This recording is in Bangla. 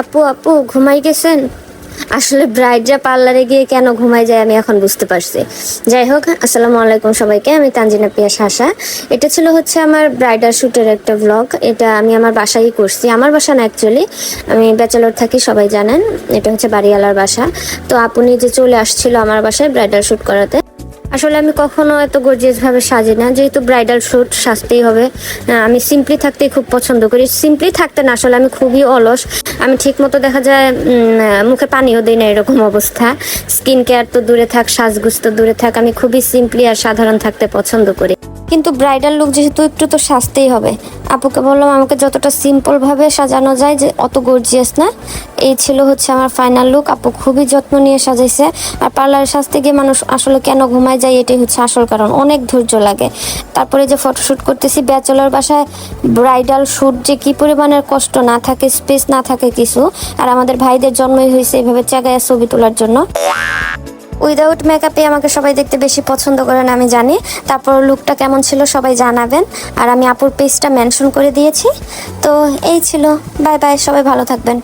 আপু আপু, ঘুমাই গেছেন? আসলে ব্রাইডরা পার্লারে গিয়ে কেন ঘুমাই যায় আমি এখন বুঝতে পারছি। যাই হোক, আসসালামু আলাইকুম সবাইকে, আমি তানজিনা পিয়া শাসা। এটা ছিল হচ্ছে আমার ব্রাইডাল শ্যুটের একটা ব্লগ এটা আমি আমার বাসায় করছি। আমার বাসা না অ্যাকচুয়ালি আমি ব্যাচেলর থাকি, সবাই জানেন। এটা হচ্ছে বাড়িওয়ালার বাসা। তো আপনি যে চলে আসছিল আমার বাসায় ব্রাইডাল শ্যুট করাতে আসলে আমি কখনো এত গর্জিয়াস ভাবে সাজি না, যেহেতু ব্রাইডাল শ্যুট সাজতেই হবে। আমি সিম্পলি থাকতেই খুব পছন্দ করি। সিম্পলি থাকতে না, আসলে আমি খুবই অলস। আমি ঠিক মতো দেখা যায় মুখে পানিও দিই না এরকম অবস্থা। স্কিন কেয়ার তো দূরে থাক, সাজগুজ তো দূরে থাক, আমি খুবই সিম্পলি আর সাধারণ থাকতে পছন্দ করি। কিন্তু ব্রাইডাল লুক যেহেতু একটু তো সাজতেই হবে আপুকে বললাম, আমাকে যতটা সিম্পল ভাবে সাজানো যায় যে অত গর্জিয়াস না। এই ছিল হচ্ছে আমার ফাইনাল লুক আপু খুবই যত্ন নিয়ে সাজাইছে। আর পার্লারে সাজতে গিয়ে মানুষ আসলে কেন ঘুমায় যায় এটাই হচ্ছে আসল কারণ। অনেক ধৈর্য লাগে। তারপরে যে ফটোশ্যুট করতেছি ব্যাচেলর বাসায় ব্রাইডাল শ্যুট যে কি পরিমাণের কষ্ট, না থাকে স্পেস না থাকে কিছু। আর আমাদের ভাইদের জন্মই হয়েছে এইভাবে চাগায় ছবি তোলার জন্য। উইদাউট মেকআপে আমাকে সবাই দেখতে বেশি পছন্দ করেন আমি জানি। তারপর লুকটা কেমন ছিল সবাই জানাবেন। আর আমি আপুর পেজটা মেনশন করে দিয়েছি। তো এই ছিল। বাই বাই সবাই ভালো থাকবেন।